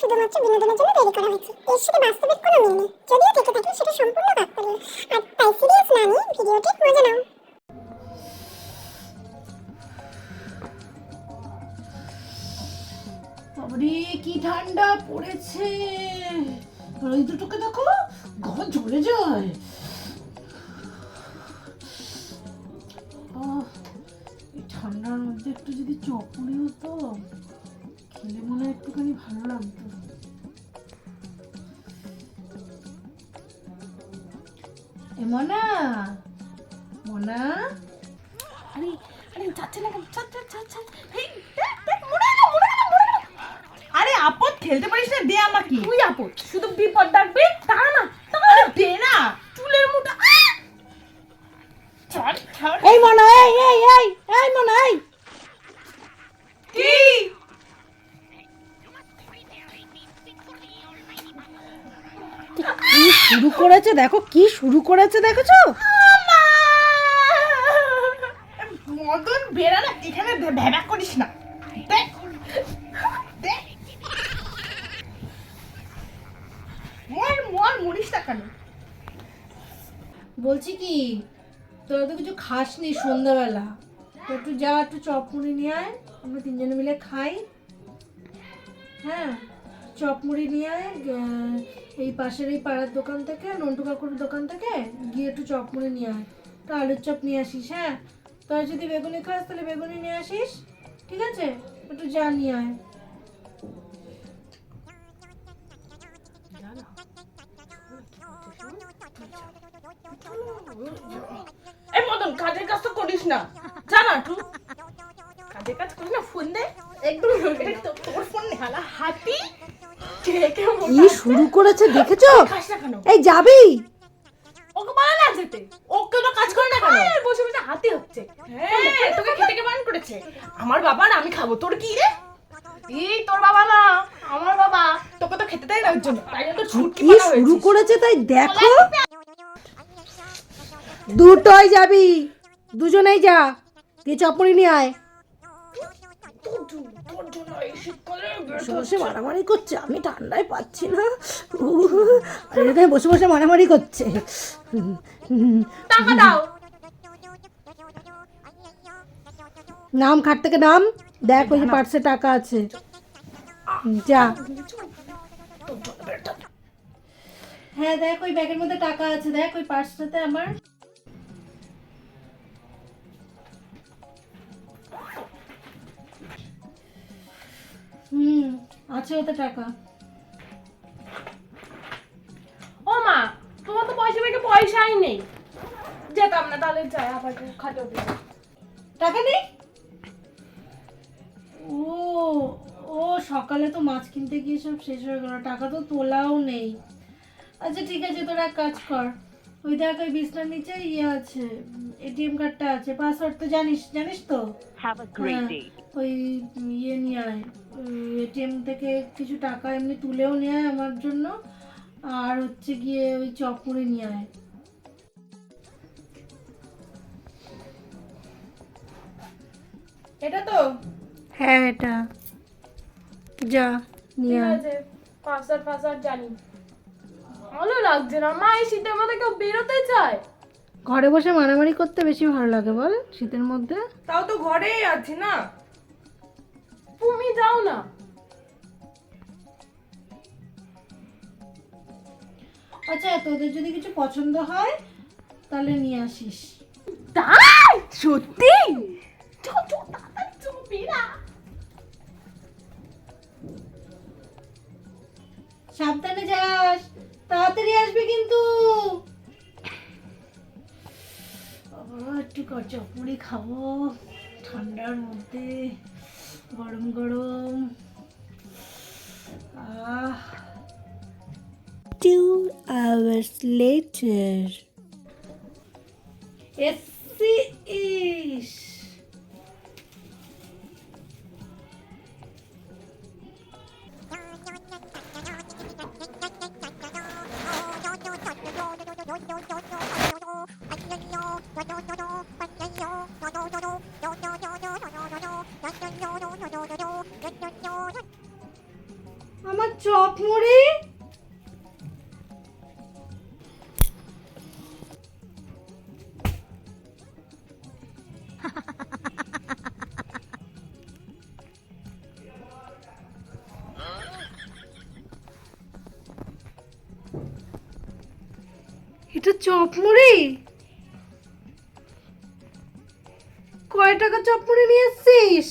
শুধুমাত্র বিনোদনের জন্য তৈরি করা হয়েছে। এর সাথে বাস্তবিক কোনো মিল নেই। যদিও থেকে থাকে সেটা সম্পূর্ণ কাকতালীয় আর তাই সিরিয়াস না নিয়ে ভিডিওটির মজা নাও বাবারে, কি ঠান্ডা পড়েছে। ওই দুটোকে দেখো, ঘর জ্বলে যায়। ঠান্ডার মধ্যে একটু যদি চপুরি হতো। খেলে মনে হয় একটুখানি ভালো লাগতো। এ মনা মনা। আরে আরে যাচ্ছে না কেন? যাচ্ছে যাচ্ছে আরে আপদ খেলতে পারিস না দে আমাকে। তুই আপদ শুধু বিপদ ডাকবি তারা না আরে দে না। চুলের মুঠা এই মনা এই এই এই এই মনা এই। কি? কি শুরু করেছে? দেখো কি শুরু করেছে দেখেছ? মদন বেড়া না এখানে ভ্যাবা করিস না। দেখ দেখ মর মর মরিস না কেন? বলছি কি তোরা তো কিছু খাসনি সন্ধ্যাবেলা। তো একটু যা একটু চপ মুড়ি নিয়ে আয় আমরা তিনজনে মিলে খাই। হ্যাঁ? চপ মুড়ি নিয়ে আয় এই পাশের এই পাড়ার দোকান থেকে নন্টু কাকুর দোকান থেকে গিয়ে একটু চপ মুড়ি নিয়ে আয়। তো আলুর চপ নিয়ে আসিস হ্যাঁ? তোরা যদি বেগুনি খাস তাহলে বেগুনি নিয়ে আসিস ঠিক আছে? একটু যা নিয়ে আয়। এই মদন কাজের কাজ তো করিস না। জানা তুই কাজের কাজ করিস না ফোন দে। একদম। তোর ফোন হালা হাতি? কি শুরু করেছে দেখেছ? এই যাবি? ওকে বলা না যেতে। ও কেন কাজ করে না কেন? বসে বসে হাতি হচ্ছে। হ্যাঁ তোকে খেতে কে বারণ করেছে? আমার বাবা না আমি খাব। তোর কি রে? এই তোর বাবা না আমার বাবা। তোকে তো খেতে দেয় না ওর জন্য। তাই জন্য তো ছুটকি পালা শুরু করেছে তাই দেখো। দুটোই যাবি। দুজনেই যা। তুই চপড়ি নিয়ে আয়। জন্য এই শীতকালে বসে বসে মারামারি করছে আমি ঠান্ডায় পাচ্ছি না। আর এখানে বসে বসে মারামারি করছে। টাকা দাও। নাম খাট থেকে নাম দেখ ওই পার্সে টাকা আছে। যা। হ্যাঁ দেখ ওই ব্যাগের মধ্যে টাকা আছে দেখ ওই পার্সটাতে আমার। আছে ওতে টাকা। ও মা, তোমার তো পয়সা মেয়েকে পয়সাই নেই। যেতাম না, তাহলে যাই আবার হবে টাকা নেই? ও ও, সকালে তো মাছ কিনতে গিয়ে সব শেষ হয়ে গেল, টাকা তো তোলাও নেই। আচ্ছা ঠিক আছে, তোরা এক কাজ কর। ওই দেখ ওই বিছনার নিচে ইয়ে আছে এটিএম কার্ডটা আছে পাসওয়ার্ড তো জানিস জানিস তো? হ্যাঁ. ওই ইয়ে নিয়ে আয় এটিএম থেকে কিছু টাকা এমনি তুলেও নিয়ে আয় আমার জন্য আর হচ্ছে গিয়ে ওই চপ করে নিয়ে আয়। এটা তো? হ্যাঁ এটা। যা নিয়ে আছে পাসার পাসার জানি। ভালো লাগছে না। মা এই শীতের মধ্যে কেউ বেরোতে চায়? ঘরে বসে মারামারি করতে বেশি ভালো লাগে বল শীতের মধ্যে? তাও তো ঘরেই আছি না। তুমি যাও না। আচ্ছা তোদের যদি কিছু পছন্দ হয় তাহলে নিয়ে আসিস। তাই? সত্যি? সাবধানে যাস। তাড়াতাড়ি আসবে কিন্তু। একটু চপুরি খাব। ঠান্ডার মধ্যে গরম গরম। আহ। Two hours later. এসছি চপ মুড়ি। এটা চপ মুড়ি? কয় টাকা চপ মুড়ি নিয়ে এসছিস?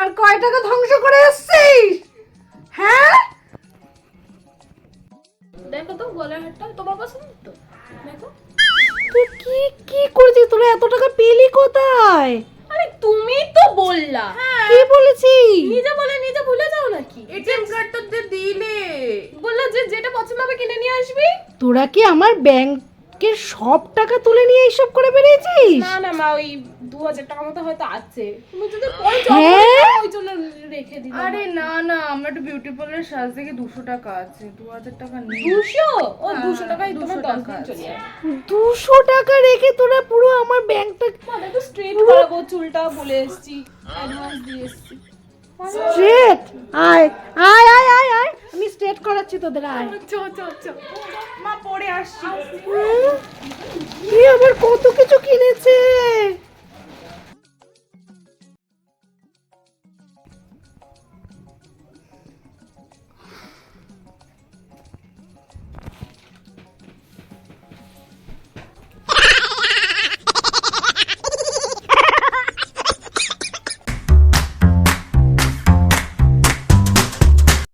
আর কয় টাকা ধ্বংস করে এসছিস? কোথায়? আরে তুমি তো বললা। কি বলেছি? নিজে বলে নিজে ভুলে যাও নাকি? এটিএম কার্ড তো দিয়ে দিলে বললা যে যেটা পছন্দ হবে কিনে নিয়ে আসবি। তোরা কি আমার ব্যাংকের সব টাকা তুলে নিয়ে এইসব করে বেরিয়েছিস? না না মা ওই দু হাজার টাকা মতো হয়তো আছে। তুমি যদি পরে হ্যাঁ? ওই জন্য রেখে দিলাম। আরে না না আমরা একটু বিউটি পার্লার সাজ থেকে দুশো টাকা আছে। দু হাজার টাকা নেই। দুশো? ও হ্যাঁ, দুশো টাকায় তোমার দশ টাকা দিন চলে দুশো টাকা রেখে তোরা পুরো আমার ব্যাংকটা মানে তো স্ট্রেট করাবো চুলটা বলে এসেছি। অ্যাডভান্স দিয়ে এসেছি। স্ট্রেট আয় আয় আয় আয় আয়। আমি স্ট্রেট করাচ্ছি তোদের আয়। চো চো চো মা পড়ে আসছি? কি আবার কত কিছু কিনেছে?